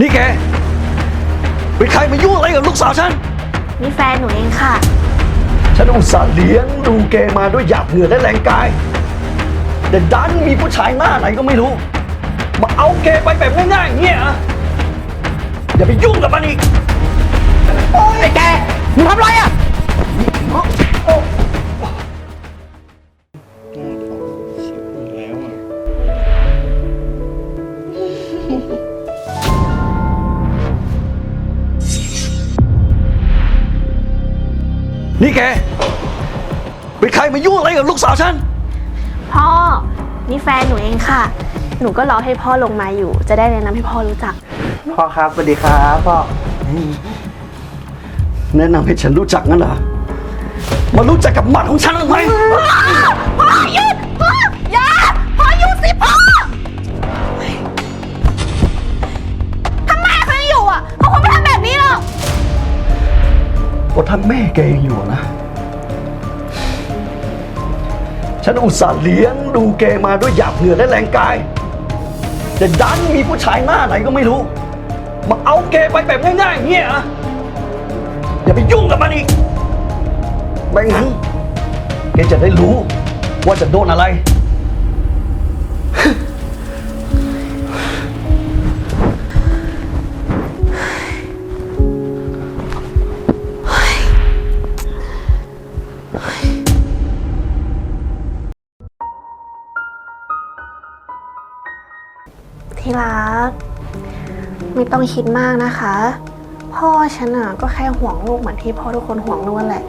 นี่แก เป็นใครมายุ่งอะไรกับลูกสาวฉัน นี่แฟนหนูเองค่ะ ฉันอุตส่าห์เลี้ยงดูแกมาด้วยหยาดเหงื่อและแรงกาย แต่ดันมีผู้ชายหน้าไหนก็ไม่รู้ มาเอาแกไปแบบง่ายๆอย่างเงี้ยเหรออย่าไปยุ่งกับมันอีก ไอ้แกมึงทำไรอะ นี่แก เป็นใครมายุ่งอะไรกับลูกสาวฉัน พ่อ นี่แฟนหนูเองค่ะ หนูก็รอให้พ่อลงมาอยู่ จะได้แนะนำให้พ่อรู้จัก พ่อครับสวัสดีครับพ่อ แนะนำให้ฉันรู้จักงั้นเหรอมารู้จักกับหมัดของฉันหรือไหม ก็ถ้าแม่แกยังอยู่นะ ฉันอุตส่าห์เลี้ยงดูแกมาด้วยหยาดเหงื่อและแรงกาย แต่ดันมีผู้ชายหน้าไหนก็ไม่รู้ มาเอาแกไปแบบง่ายๆอย่างเงี้ยเหรออย่าไปยุ่งกับมันอีกไม่งั้นแกจะได้รู้ว่าจะโดนอะไร ที่รัก ไม่ต้องคิดมากนะคะ พ่อฉันอะก็แค่ห่วงลูกเหมือนที่พ่อทุกคนห่วงลูกนั่นแหละ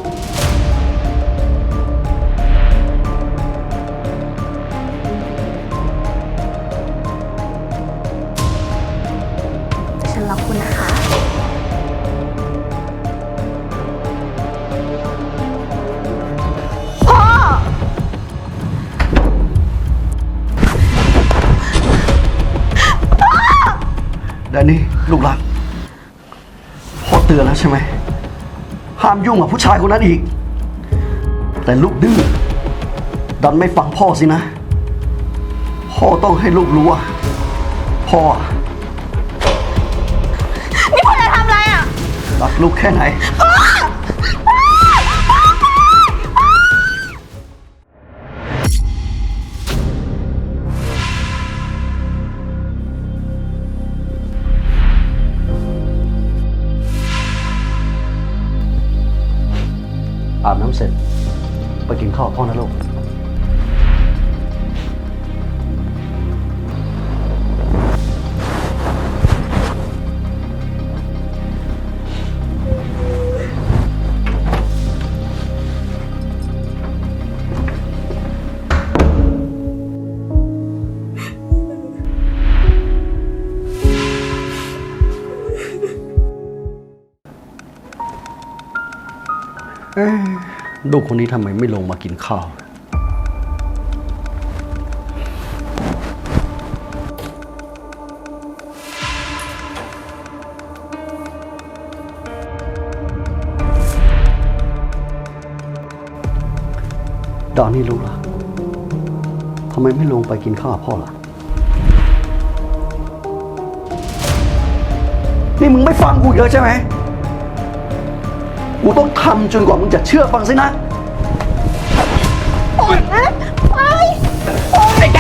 นนี่ลูกรักพ่อเตือนแล้วใช่ไหม ห้ามยุ่งกับผู้ชายคนนั้นอีก แต่ลูกดื้อดันไม่ฟังพ่อสินะ พ่อต้องให้ลูกรู้ว่าพ่อนี่พ่อจะทำอะไรอะ รักลูกแค่ไหนำเสร็จ ไปกินข้าวพ่อนะลูกเอ๊ะ ลูกคนนี้ทำไมไม่ลงมากินข้าว ดอนนี่รู้ล่ะทำไมไม่ลงไปกินข้าวกับพ่อล่ะ นี่มึงไม่ฟังกูอีกแล้วใช่ไหม กูต้องทำจนกว่ามึงจะเชื่อฟังสินะ ปล่อยนะไปไอ้แก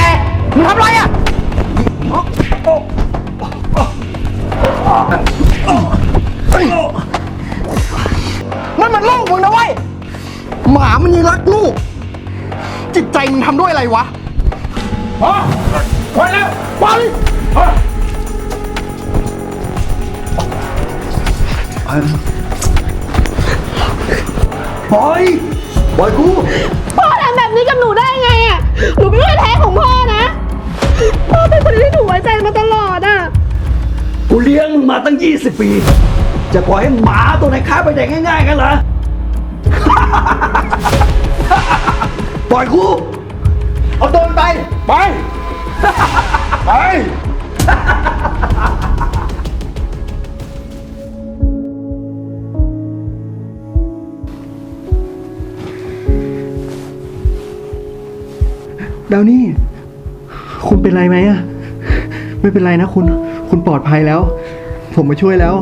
มึงทำไรอะนั่นมันลูกมึงนะเว้ย หมามันยังรักลูก จิตใจมึงทำด้วยอะไรวะ พอพอแล้วไปพอ ปล่อยปล่อยกูพ่อทำแบบนี้กับหนูได้ไงอะ หนูเป็นแม่แท้ของพ่อนะ พ่อเป็นคนที่หนูไว้ใจมาตลอดอะ กูเลี้ยงมึงมาตั้ง 20 ปี จะปล่อยให้หมาตัวไหนค้าไปแดกง่ายๆกันเหรอ ปล่อยกูเอาโดนไป ไป ไป ดาวนี่ คุณเป็นไรไหมอะไม่เป็นไรนะคุณ คุณปลอดภัยแล้ว ผมมาช่วยแล้ว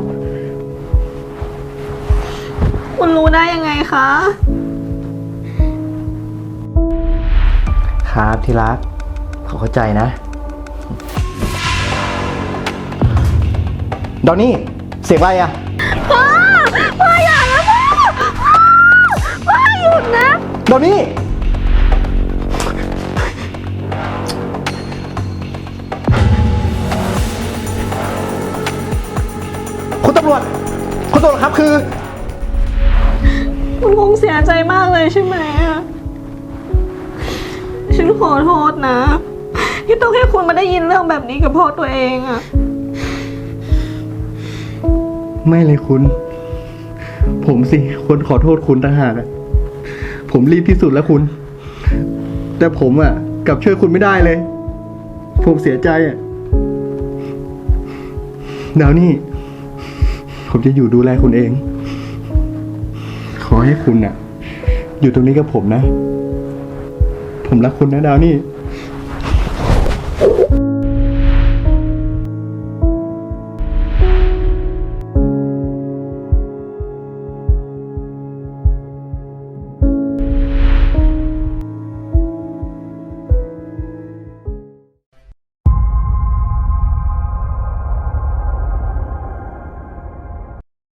คุณรู้ได้ยังไงคะ ครับที่รักเขาเข้าใจนะดอนนี่ เสียงอะไรอะพ่อ พ่ออย่านะพ่อ พ่อพ่อหยุดนะดอนนี่ รวจ คุณตำรวจครับคือ คุณคงเสียใจมากเลยใช่ไหมอะฉันขอโทษนะ ที่ต้องให้คุณมาได้ยินเรื่องแบบนี้กับพ่อตัวเองอะไม่เลยคุณ ผมสิคนขอโทษคุณต่างหากอะผมรีบที่สุดแล้วคุณ แต่ผมอะกลับช่วยคุณไม่ได้เลย ผมเสียใจอะดาวนี่ ผมจะอยู่ดูแลคุณเอง ขอให้คุณอะอยู่ตรงนี้กับผมนะ ผมรักคุณนะดาวนี่